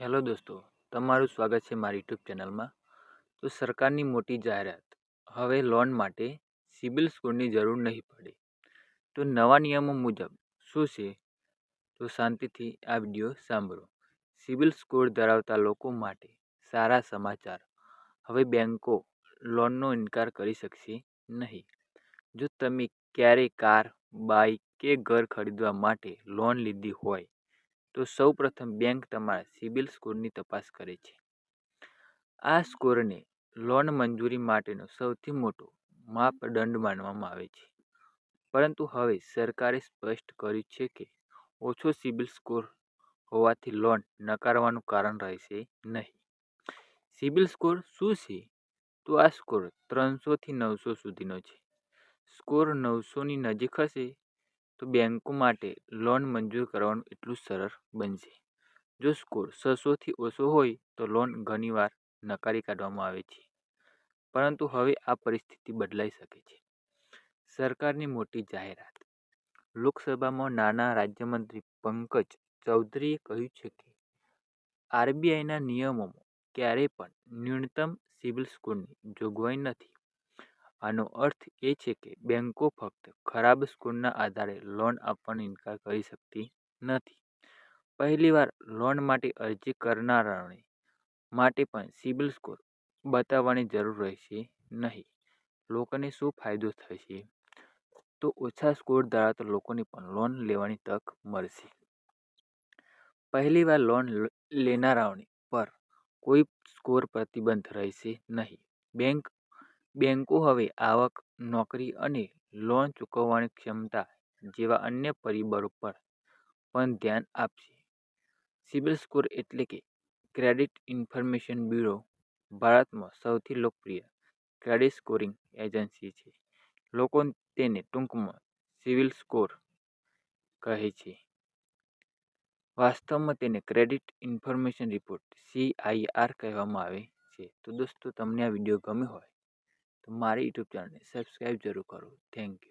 Hello દોસ્તો, તમારું સ્વાગત છે મારી યુટ્યુબ ચેનલમાં. તો સરકારની મોટી જાહેરાત, હવે લોન માટે સિબિલ સ્કોરની જરૂર નહીં પડે. તો નવા નિયમો મુજબ શું છે? તો શાંતિથી આ વીડિયો સાંભળો. સિબિલ સ્કોર ધરાવતા લોકો માટે સારા સમાચાર. હવે બેન્કો લોનનો ઇનકાર કરી શકશે નહીં. જો તમે ક્યારેય કાર બાઇક કે ઘર ખરીદવા માટે લોન લીધી હોય તો સૌપ્રથમ બેંક તમારા સિબિલ સ્કોરની તપાસ કરે છે. આ સ્કોરને લોન મંજૂરી માટેનો સૌથી મોટો માપદંડ માનવામાં આવે છે. પરંતુ હવે સરકારે સ્પષ્ટ કર્યું છે કે ઓછો સિબિલ સ્કોર હોવાથી લોન નકારવાનું કારણ રહેશે નહીં. સિબિલ સ્કોર શું છે? તો આ સ્કોર ત્રણસોથી નવસો સુધીનો છે. સ્કોર નવસોની નજીક હશે તો બેંકો માટે લોન મંજૂર કરવાનું એટલું સરળ બનશે. જો સ્કોર છસોથી ઓછો હોય તો લોન ઘણીવાર નકારી કાઢવામાં આવે છે. પરંતુ હવે આ પરિસ્થિતિ બદલાઈ શકે છે. સરકારની મોટી જાહેરાત. લોકસભામાં નાના રાજ્યમંત્રી પંકજ ચૌધરીએ કહ્યું છે કે, આરબીઆઈના નિયમોમાં ક્યારેય પણ ન્યૂનતમ સિબિલ સ્કોરની જોગવાઈ નથી. આનો અર્થ એ છે કે બેંકો ફક્ત ખરાબ સ્કોરના આધારે લોન આપવાનો ઇનકાર કરી શકતી નથી. પહેલીવાર લોન માટે અરજી કરનારાઓને માટે પણ સિબિલ સ્કોર બતાવવાની જરૂર રહેશે નહીં. લોકોને શું ફાયદો થશે? તો ઓછા સ્કોર ધરાવતા લોકોને પણ લોન લેવાની તક મળશે. પહેલીવાર લોન લેનારાઓને પર કોઈ સ્કોર પ્રતિબંધ રહેશે નહીં. બેંક બેંકો હવે આવક, નોકરી અને લોન ચૂકવવાની ક્ષમતા જેવા અન્ય પરિબળો પર પણ ધ્યાન આપશે. સિબિલ સ્કોર એટલે કે ક્રેડિટ ઇન્ફોર્મેશન બ્યુરો ભારતમાં સૌથી લોકપ્રિય ક્રેડિટ સ્કોરિંગ એજન્સી છે. લોકો તેને ટૂંકમાં સિવિલ સ્કોર કહે છે. વાસ્તવમાં તેને ક્રેડિટ ઇન્ફોર્મેશન રિપોર્ટ, સીઆઈઆર કહેવામાં આવે છે. તો દોસ્તો, તમને આ વીડિયો ગમ્યો હોય મારી યુટ્યુબ ચેનલને સબસ્ક્રાઈબ જરૂર કરો. Thank you.